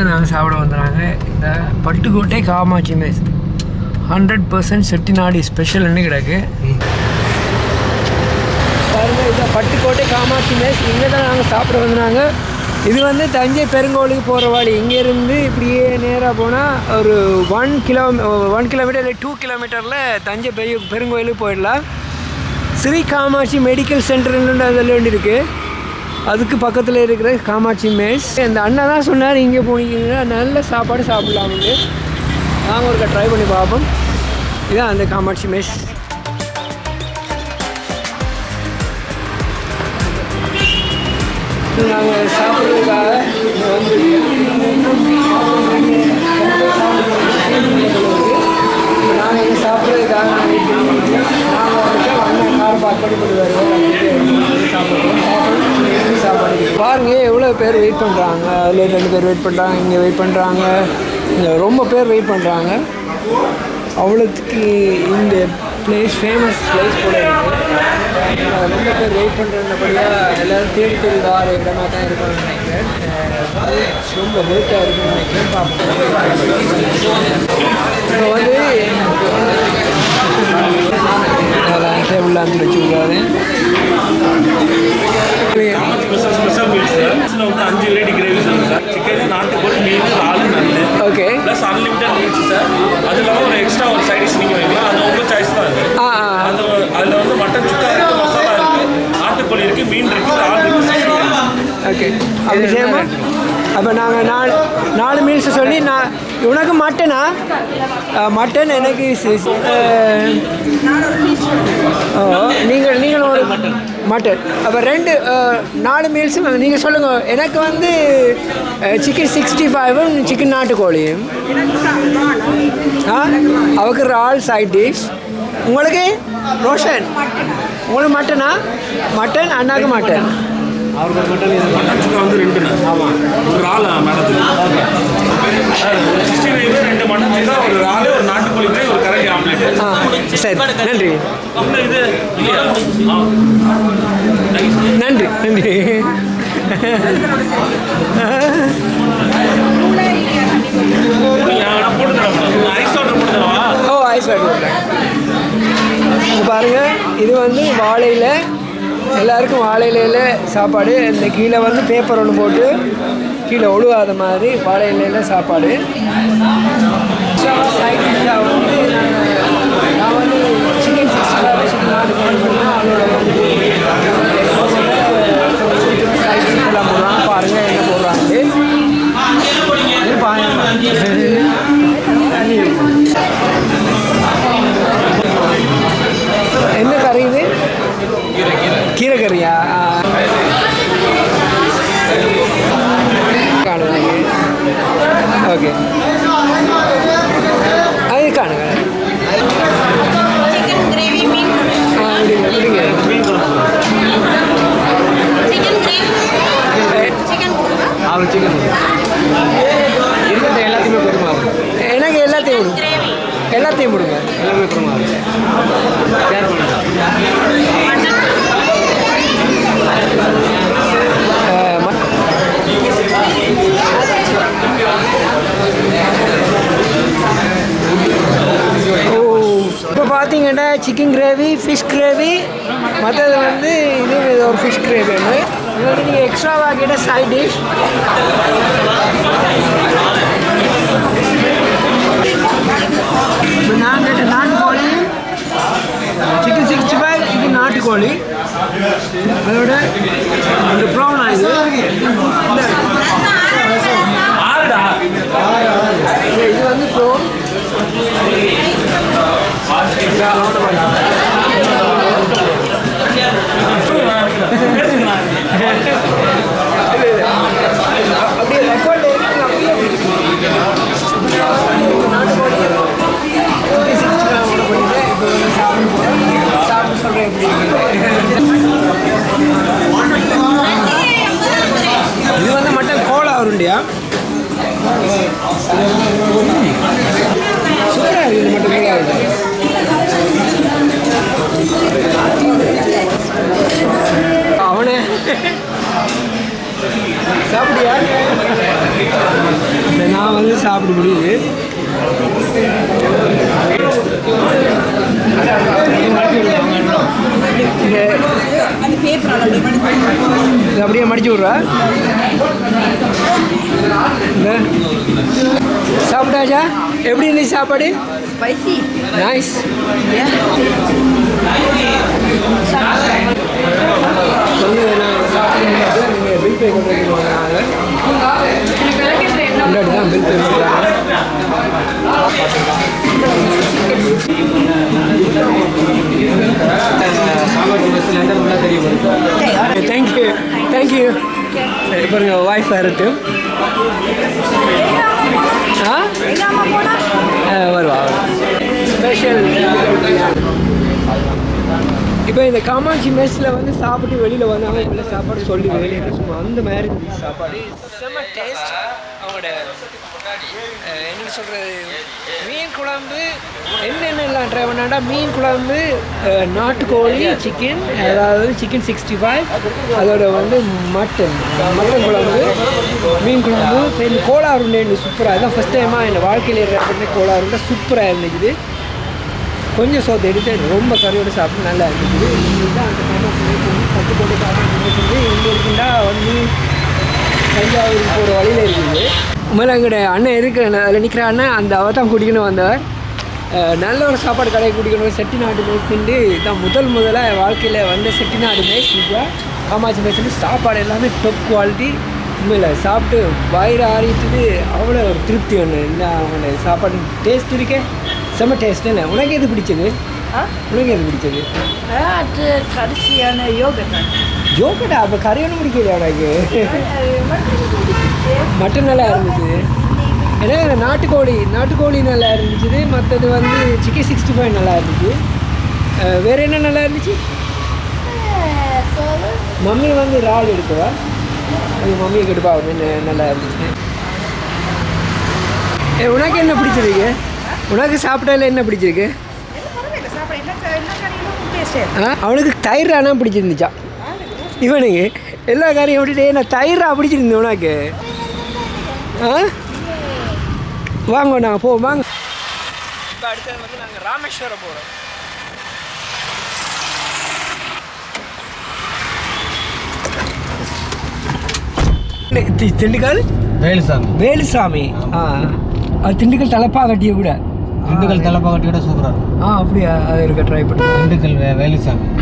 தான் நாங்கள் சாப்பிட வந்துடுறாங்க இந்த Pattukkottai Kamatchi mess hundred percent Chettinad ஸ்பெஷல்னு கிடக்கு. பாருங்க இதான் பட்டுக்கோட்டை காமாட்சி மேஸ் இங்கே தான் நாங்கள் சாப்பிட வந்துடுறாங்க இது வந்து தஞ்சை பெருங்கோலுக்கு போகிற வழி. இங்கேருந்து இப்படியே நேராக போனால் ஒரு ஒன் கிலோ ஒன் கிலோமீட்டர் இல்லை டூ கிலோமீட்டரில் தஞ்சை பெரிய பெருங்கோயிலுக்கு போயிடலாம். ஸ்ரீ காமாட்சி மெடிக்கல் சென்டர்ன்னு அதில் வேண்டி இருக்குது அதுக்கு பக்கத்தில் இருக்கிற காமாட்சி மேஸ். இந்த அண்ணா தான் சொன்னார் இங்கே போனீங்கன்னா நல்ல சாப்பாடு சாப்பிட்லாம்னு நாங்கள் ஒருக்கா ட்ரை பண்ணி பார்ப்போம். இதான் அந்த காமாட்சி மேஸ். நாங்கள் சாப்பிட்றதுக்காக நாங்கள் இங்கே சாப்பிட்றதுக்காக நாங்கள் வெயிட் நாங்கள் வந்துட்டு அண்ணன் கார் பார்க் பண்ணி கொண்டு வருவோம் சாப்பிடுவோம் பாருங்க எவ்வளோ பேர் வெயிட் பண்ணுறாங்க? அதில் ரெண்டு பேர் வெயிட் பண்ணுறாங்க இங்கே வெயிட் பண்ணுறாங்க. இங்கே ரொம்ப பேர் வெயிட் பண்ணுறாங்க. அவ்வளோத்துக்கு இந்த பிளேஸ் ஃபேமஸ் பிளேஸ் கூட இருக்குது ரொம்ப பேர் வெயிட் பண்ணுறதுபடியாக எல்லோரும் தேடி தேடி வார இடமா தான் இருக்கணும்னு நினைக்கிறேன். அது ரொம்ப வெயிட்டாக இருக்குன்னு நினைக்கிறேன். பார்ப்போம் இப்போ வந்து டேபிளில் வந்து வச்சுருக்காரு. வந்து அஞ்சு variety gravy sir. Sir chicken நாட்டுக்கோழி மீன் இறால் நண்டு. Okay plus unlimited meals sir. அது இல்லாமல் ஒரு எக்ஸ்ட்ரா ஒரு சைட் டிஷ் நீங்கள் வைக்கலாம். அது உங்கள் சாய்ஸ் தான் ஆ அது அதில் வந்து மட்டன் சுக்கா இருக்குது மசாலா இருக்குது நாட்டுக்கோழி இருக்குது மீன் இருக்குது இருக்குது இருக்குது ஓகே அப்படி செய்யுமா அப்போ நாங்கள் நாலு நாலு மீல்ஸ் சொல்லி நான் உனக்கு மட்டனா மட்டன் எனக்கு நீங்கள் நீங்கள் ஒரு மட்டன். அப்போ ரெண்டு நாலு மீல்ஸும் நீங்கள் சொல்லுங்கள் எனக்கு வந்து சிக்கன் சிக்ஸ்டி ஃபைவும் சிக்கன் நாட்டுக்கோழியும். ஆ அவருக்கு ரால் சைட் டிஷ் உங்களுக்கு ரோஷன். உங்களுக்கு மட்டனா மட்டன் அண்ணாக்கு மட்டன் மட்டன் சுக்கா வந்து ரெண்டு ஆமாம் ஒரு இறால் மேடத்துக்கு சிக்ஸ்டி ஃபைவ் ரெண்டு மட்டன் சுக்கா ஒரு இறால் ஒரு நாட்டுக்கோழி ஒரு கரண்டி ஆம்லேட் ஆ சரி. நன்றி. இது. நன்றி. நன்றி. ஓ ஐஸ் வாட்டர் பாருங்க. இது வந்து வாழையில எல்லாருக்கும் வாழையிலையில் சாப்பாடு. இந்த கீழே வந்து பேப்பர் ஒன்று போட்டு கீழே ஒழுகாத மாதிரி வாழையிலையில் சாப்பாடு. வந்து நான் வந்து சிக்கன் சிக்ஸ்டி ஃபைவ் சிக்கன் அதோட வந்து நாலு சிக்கன் இருக்கிற எல்லாத்தையுமே கொடுமா? எனக்கு எல்லாத்தையும் எல்லாத்தையும் கொடுங்க. எல்லாமே கொடுமா? ஷேர் இப்போ பார்த்தீங்கன்னா சிக்கன் கிரேவி ஃபிஷ் கிரேவி மற்றது வந்து இது ஒரு ஃபிஷ் கிரேவி ஒன்று இது வந்து நீங்கள் எக்ஸ்ட்ராவாக கேட்ட சைட் அவனே. சாப்பிடியா நான் வந்து சாப்பிட முடியுது அப்படியே மடிச்சு விட்றா. சாப்பிட்டாச்சா? எப்படி இருந்துச்சு சாப்பாடு? Spicy. நைஸ் வந்து நான் சாப்பிட்டு நீங்கள் பில் பே பண்ணுறீங்க முன்னாடி தான் பில் பே பண்ணுறாங்க தேங்க்யூ தேங்க்யூ பாருங்க வாய்ஸ் இருட்டு ஆ? வருவா ஸ்பெஷல் இப்போ இந்த காமாட்சி மெஸ்ஸில் வந்து சாப்பிட்டு வெளியில் வந்தாங்க இவ்வளோ சாப்பாடு சொல்லி வெளியே சும்மா அந்த மாதிரி இருந்துச்சு சாப்பாடு. செம்ம டேஸ்ட் அவங்களோட என்ன சொல்கிறது மீன் குழம்பு என்ன ட்ரை பண்ணாண்டா மீன் குழம்பு நாட்டுக்கோழி சிக்கன் அதாவது சிக்கன் சிக்ஸ்டி ஃபைவ் அதோட வந்து மட்டன் மட்டன் குழம்பு மீன் குழம்பு இப்போ இந்த கோலா உருண்டை சூப்பராக அதுதான் ஃபஸ்ட் டைமாக என் வாழ்க்கையில் ட்ரை பண்ண கோலா உருண்டை சூப்பராக இருந்துச்சு. கொஞ்சம் சோத்து எடுத்து ரொம்ப கறியோடு சாப்பிட்டு நல்லா இருந்துச்சு. இதுதான் அந்த காரணம் பத்து கோடி காரணம் வந்து தஞ்சாவூர் போகிற வழியில் இருக்குது. உண்மையில எங்கட அண்ணன் இருக்கிற அதில் நிற்கிற அண்ணன் அந்த அவ தான் குடிக்கணும் வந்தவர். நல்ல ஒரு சாப்பாடு கடையை குடிக்கணும் செட்டிநாடு மேய்ச்சிண்டு தான் முதல் முதலாக என் வாழ்க்கையில் வந்த செட்டிநாடு மேய்ஸ் காமாட்சி மேய்ச்சிட்டு சாப்பாடு எல்லாமே டாப் குவாலிட்டி உண்மையில் சாப்பிட்டு வயிறு ஆறிட்டுது. அவ்வளோ ஒரு திருப்தி ஒன்று இந்த அவங்களோட சாப்பாடு டேஸ்ட் இருக்கே? செம்ம டேஸ்ட் என்ன உனக்கு எது பிடிச்சது? உனக்கு எது பிடிச்சது? அது கடைசியான யோகா ஜோக்கடா அப்போ கறி ஒன்றும் பிடிக்கலையா உனக்கு? மட்டன் நல்லா இருந்துச்சு. ஏன்னா நாட்டுக்கோழி நாட்டுக்கோழி நல்லா இருந்துச்சு. மற்றது வந்து சிக்கன் சிக்ஸ்டி ஃபைவ் நல்லா இருந்துச்சு. வேறு என்ன நல்லா இருந்துச்சு? மம்மி வந்து இறால் எடுக்குவா? அது மம்மி கெடுப்பா அப்படின்னு நல்லா இருந்துச்சு ஏ உனக்கு என்ன பிடிச்சிருக்கு? உனக்கு சாப்பிட்டால என்ன பிடிச்சிருக்கு? அவனுக்கு தயிர் ஆனால் பிடிச்சிருந்துச்சா? இவனுக்கு. எல்லா காரியம் விட்டுட்டு நான் தயிர் பிடிச்சிருந்து உனக்கு. ஆ? வாங்க நாங்கள் போ வாங்க. இப்போ அடுத்தது வந்து நாங்கள் ராமேஸ்வரம் போகிறோம் திண்டுக்கல்? வேலுசாமி. வேலுசாமி. ஆ. அது திண்டுக்கல் தலப்பா கட்டிய கூட. திண்டுக்கல் தலைப்பாக்கட்டியோட சூப்பராக இருக்கும். ஆ அப்படியா? அது இருக்க ட்ரை பண்ணுறேன் திண்டுக்கல் வேலுசாமி.